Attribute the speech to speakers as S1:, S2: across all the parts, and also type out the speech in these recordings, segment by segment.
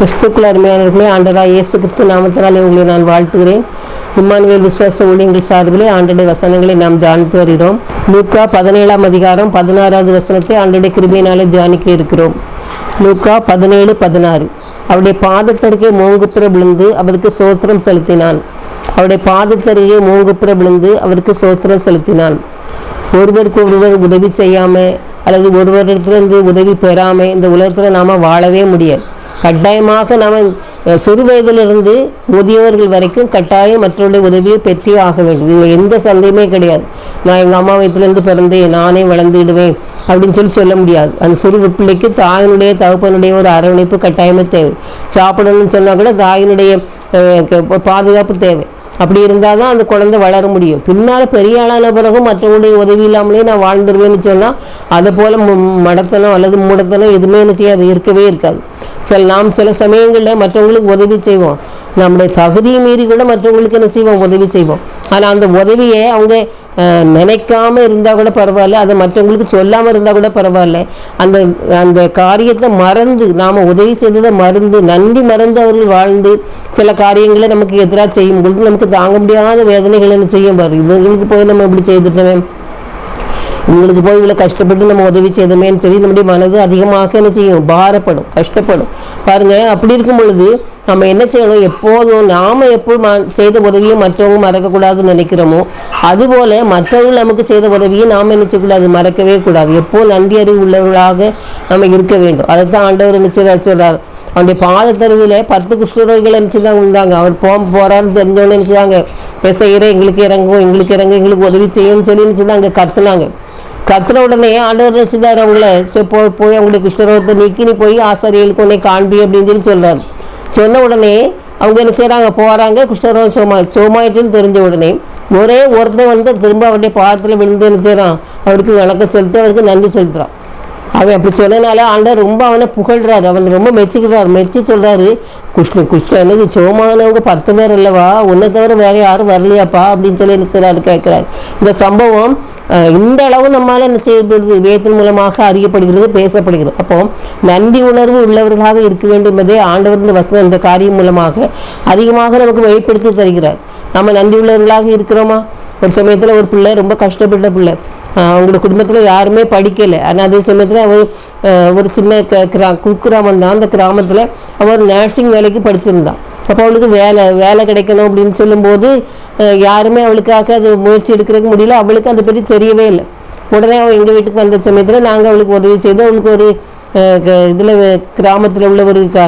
S1: கிறிஸ்துக்குள் அருமையானவர்களே ஆண்டராக இயேசு கிறிஸ்து நாமத்தினாலே உங்களை நான் வாழ்த்துகிறேன். இம்மானுவேல் விசுவாச ஊழியங்கள் சார்பிலே ஆண்டடை வசனங்களை நாம் தியானித்து வருகிறோம். லூக்கா பதினேழாம் அதிகாரம் பதினாறாவது வசனத்தை ஆண்டடை கிருபையினாலே தியானிக்க இருக்கிறோம். லூக்கா பதினேழு பதினாறு. அவருடைய பாதத்தருகே மூங்குப்புற விழுந்து அவருக்கு சோத்திரம் செலுத்தினான். அவருடைய பாதத்தருகே மூங்குப்புற விழுந்து அவருக்கு சோத்திரம் செலுத்தினான். ஒருவருக்கு ஒருவர் உதவி செய்யாமல் அல்லது ஒருவரிடத்திலிருந்து உதவி பெறாமல் இந்த உலகத்தில் நாம் வாழவே முடியாது கட்டாயமாக நாம் சிறு வயதிலிருந்து முதியவர்கள் வரைக்கும் கட்டாயம் மற்றவருடைய உதவியை பெற்றே ஆக வேண்டும். இதில் எந்த சந்தேகமே கிடையாது. நான் எங்கள் அம்மா வயிற்றுலேருந்து பிறந்தேன் நானே வளர்ந்துடுவேன் அப்படின்னு சொல்லி சொல்ல முடியாது. அந்த சிறு பிள்ளைக்கு தாயினுடைய தகப்பனுடைய ஒரு அரவணைப்பு கட்டாயமே தேவை. சாப்பிடணும்னு சொன்னால் கூட தாயினுடைய பாதுகாப்பு தேவை. அப்படி இருந்தால் தான் அந்த குழந்தை வளர முடியும். பின்னால் பெரிய ஆளான பிறகும் மற்றவங்களுடைய உதவி இல்லாமலே நான் வாழ்ந்துருவேன்னு சொன்னால் அதை போல் மடத்தனம் அல்லது மூடத்தனம் எதுவுமே என்ன செய்யாது. இருக்கவே இருக்காது. சில நாம் சில சமயங்களில் மற்றவங்களுக்கு உதவி செய்வோம். நம்முடைய தகுதியை மீறி கூட மற்றவங்களுக்கு என்ன செய்வோம்? உதவி செய்வோம். ஆனால் அந்த உதவியை அவங்க நினைக்காமல் நினைக்காம இருந்தால் கூட பரவாயில்ல அதை மற்றவங்களுக்கு சொல்லாமல் இருந்தால் கூட பரவாயில்ல. அந்த அந்த காரியத்தை மறந்து நாம் உதவி செய்ததை மறந்து நன்றி மறந்து அவர்கள் வாழ்ந்து சில காரியங்களை நமக்கு எதிராக செய்யும் பொழுது நமக்கு தாங்க முடியாத வேதனைகள் என்ன செய்யும் பாரு. இவங்களுக்கு போய் நம்ம இப்படி செய்துட்டோமே. இவங்களுக்கு போய் இவ்வளோ கஷ்டப்பட்டு நம்ம உதவி செய்தோமேன்னு சொல்லி நம்முடைய மனது அதிகமாக என்ன செய்யும்? பாரப்படும் கஷ்டப்படும். பாருங்க அப்படி இருக்கும் பொழுது நம்ம என்ன செய்யணும்? எப்போதும் நாம் எப்போ ம- செய்த உதவியை மற்றவங்க மறக்கக்கூடாதுன்னு நினைக்கிறோமோ அதுபோல மற்றவங்க நமக்கு செய்த உதவியை நாம் நினைச்சக்கூடாது மறக்கவே கூடாது. எப்போ நன்றி அறிவு உள்ளவர்களாக நம்ம இருக்க வேண்டும். அதைத்தான் ஆண்டவர் என்ன செய்றார் சொல்றார். அவனுடைய பாதத்தருவில் பத்து குஷ்டரோகிகள் நினச்சிதான் இருந்தாங்க அவர் போ போகிறாருன்னு தெரிஞ்சவொடனே நினச்சிதாங்க பெசையிற எங்களுக்கு இறங்கும் எங்களுக்கு இறங்கும் எங்களுக்கு உதவி செய்யும்னு சொல்லி நினச்சிதாங்க கத்துனாங்க. உடனே ஆண்டவர் நினச்சிதார் அவங்கள? சரி போய் போய் அவங்களுடைய குஷ்டரோகத்தை நீக்கி நீ போய் ஆசாரியர்களுக்கு உன்னை காண்பி அப்படின்னு சொல்லி சொல்கிறார் சொன்ன உடனே அவங்க என்ன செய்கிறாங்க போகிறாங்க குஷ்டரோகம் சோமா சோமாயிட்டுன்னு தெரிஞ்ச உடனே ஒரே ஒருத்தர் வந்து திரும்ப அவருடைய பாதத்தில் விழுந்து என்ன செய்கிறான் அவருக்கு வணக்கம் செலுத்தி அவருக்கு நன்றி செலுத்துறான் அவன் அப்படி சொன்னனால ஆண்டவர் ரொம்ப அவனை புகழ்றாரு. அவன் ரொம்ப மெச்சிக்கிறார் மெச்சி சொல்கிறாரு குஷ்ண குஷ்ண எனக்கு சோமானவங்க பத்து பேர் இல்லவா உன்னை தவிர வேறு யாரும் வரலையாப்பா? அப்படின்னு சொல்லி என்ன செய்கிறாரு கேட்குறாரு. இந்த சம்பவம் இந்த அளவு நம்மால் என்ன செய்யப்படுது? வேதன் மூலமாக அறியப்படுகிறது பேசப்படுகிறது. அப்போ நன்றி உணர்வு உள்ளவர்களாக இருக்க வேண்டும் என்பதே ஆண்டவரின் வசனம் இந்த காரியம் மூலமாக அதிகமாக நமக்கு வெளிப்படுத்தி தருகிறார். நம்ம நன்றி உள்ளவர்களாக இருக்கிறோமா? ஒரு சமயத்தில் ஒரு பிள்ளை ரொம்ப கஷ்டப்பட்ட பிள்ளை. அவங்களோட குடும்பத்தில் யாருமே படிக்கலை. ஆனால் அதே சமயத்தில் அவர் ஒரு சின்ன க கிரா குக்கிராமம் தான். அந்த கிராமத்தில் அவர் நர்சிங் வேலைக்கு படிச்சிருந்தான். அப்போ அவளுக்கு வேலை வேலை கிடைக்கணும் அப்படின்னு சொல்லும்போது யாருமே அவளுக்காக அது முயற்சி எடுக்கிறதுக்கு முடியல அவளுக்கு அதை பற்றி தெரியவே இல்லை உடனே அவள் எங்கள் வீட்டுக்கு வந்த சமயத்தில் நாங்கள் அவளுக்கு உதவி செய்தோம் அவளுக்கு ஒரு இதில் கிராமத்தில் உள்ள ஒரு க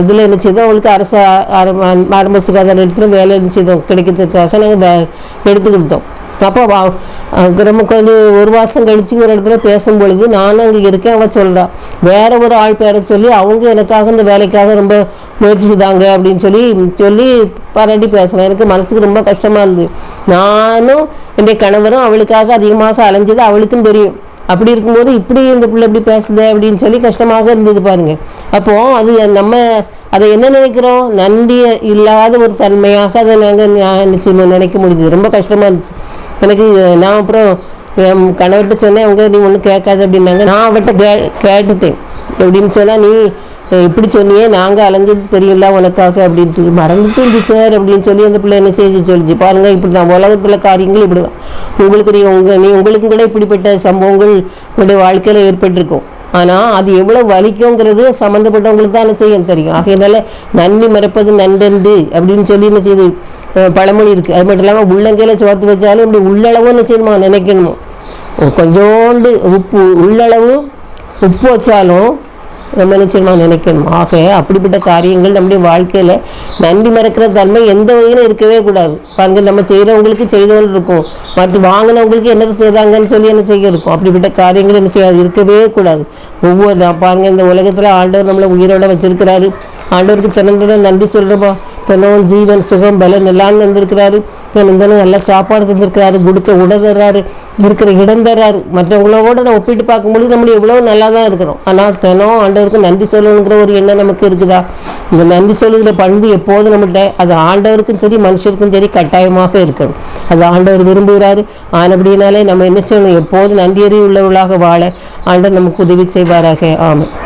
S1: இதில் என்ன செய்தோம் அவளுக்கு அரசு ஆரம்ப ஆரம்ப சுகாதார நிலையத்தில் வேலை என்ன செய்தோம் கிடைக்கிறதுக்காக நாங்கள் எடுத்து கொடுத்தோம் அப்போ வா நமக்கு வந்து ஒரு மாதம் கழித்து ஒரு இடத்துல பேசும் பொழுது நானும் அங்கே இருக்கேன். அவன் சொல்கிறான் வேற ஒரு ஆள் பேரை சொல்லி அவங்க எனக்காக இந்த வேலைக்காக ரொம்ப முயற்சி செய்தாங்க அப்படின்னு சொல்லி சொல்லி பாராட்டி பேசுகிறேன் எனக்கு மனசுக்கு ரொம்ப கஷ்டமாக இருந்தது. நானும் என்னுடைய கணவரும் அவளுக்காக அதிகமாக அலைஞ்சது அவளுக்கும் தெரியும். அப்படி இருக்கும்போது இப்படி இந்த பிள்ளை இப்படி பேசுது அப்படின்னு சொல்லி கஷ்டமாக இருந்தது பாருங்க. அப்போ அது நம்ம அதை என்ன நினைக்கிறோம்? நன்றி இல்லாத ஒரு தன்மையாக அதை நாங்கள் நினைக்க முடியுது ரொம்ப கஷ்டமாக இருந்துச்சு. எனக்கு நான் அப்புறம் என் கணவர்கிட்ட சொன்னேன் அவங்க நீ ஒன்றும் கேட்காது அப்படின்னாங்க. நான் அவர்கிட்ட கே கேட்டுட்டேன். எப்படின்னு சொன்னால் நீ இப்படி சொன்னியே நாங்கள் அலைஞ்சது தெரியல உனக்காக அப்படின்ட்டு மறந்துட்டு இருந்துச்சு சார் அப்படின்னு சொல்லி அந்த பிள்ளை என்ன செய்து சொல்லிச்சு. பாருங்க இப்படி தான் உலகத்தில் காரியங்கள் இப்படி தான் உங்களுக்கு நீ உங்கள் நீ உங்களுக்கும் கூட இப்படிப்பட்ட சம்பவங்கள் உங்களுடைய வாழ்க்கையில் ஏற்பட்டிருக்கும். ஆனால் அது எவ்வளோ வலிக்குங்கிறது சம்மந்தப்பட்டவங்களுக்கு தான் என்ன செய்யும் தெரியும். ஆகையினால நன்றி மறப்பது நன்றன்று அப்படின்னு சொல்லி என்ன செய்யுது பழமொழி இருக்குது அது மட்டும் இல்லாமல் உள்ளங்கையில் சோர்த்து வச்சாலும் இப்படி உள்ளளவும் என்ன செய்யணுமா? நினைக்கணுமோ? கொஞ்சோண்டு உப்பு உள்ளளவு உப்பு வச்சாலும் நம்ம என்ன செய்யணும்? நினைக்கணும்? ஆக அப்படிப்பட்ட காரியங்கள் நம்முடைய வாழ்க்கையில் நன்றி மறக்கிற தன்மை எந்த வகையிலும் இருக்கவே கூடாது. பாருங்க நம்ம செய்கிறவங்களுக்கு செய்தவங்க இருக்கும். மற்ற வாங்கினவங்களுக்கு என்ன செய்தாங்கன்னு சொல்லி என்ன செய்ய இருக்கும்? அப்படிப்பட்ட காரியங்கள் என்ன செய்யாது இருக்கவே கூடாது. ஒவ்வொரு நான் இந்த உலகத்தில் ஆண்டவர் நம்மளை உயிரோட வச்சிருக்கிறாரு. ஆண்டவருக்கு திறந்ததை நன்றி சொல்கிறப்பா தினம் ஜீவன் சுகம் பலன் எல்லாம் தந்திருக்கிறாரு. தினம் நல்ல சாப்பாடு தந்திருக்கிறாரு கொடுக்க உட தர்றாரு இருக்கிற இடம் தர்றாரு. மற்றவங்களோட நம்ம ஒப்பிட்டு பார்க்கும்பொழுது நம்ம எவ்வளோ நல்லா தான் இருக்கிறோம். ஆனால் தினம் ஆண்டவருக்கு நன்றி சொல்லணுங்கிற ஒரு எண்ணம் நமக்கு இருக்குதா? இந்த நன்றி சொல்லுகிற பண்பு எப்போதும் நம்மகிட்ட அது ஆண்டவருக்கும் சரி மனுஷருக்கும் சரி கட்டாயமாக இருக்கணும் அது ஆண்டவர் விரும்புகிறாரு. ஆனபடினாலே நம்ம என்ன செய்யணும்? எப்போதும் நன்றியறி உள்ளவர்களாக வாழ ஆண்டவர் நமக்கு உதவி செய்வாராக. ஆமாம்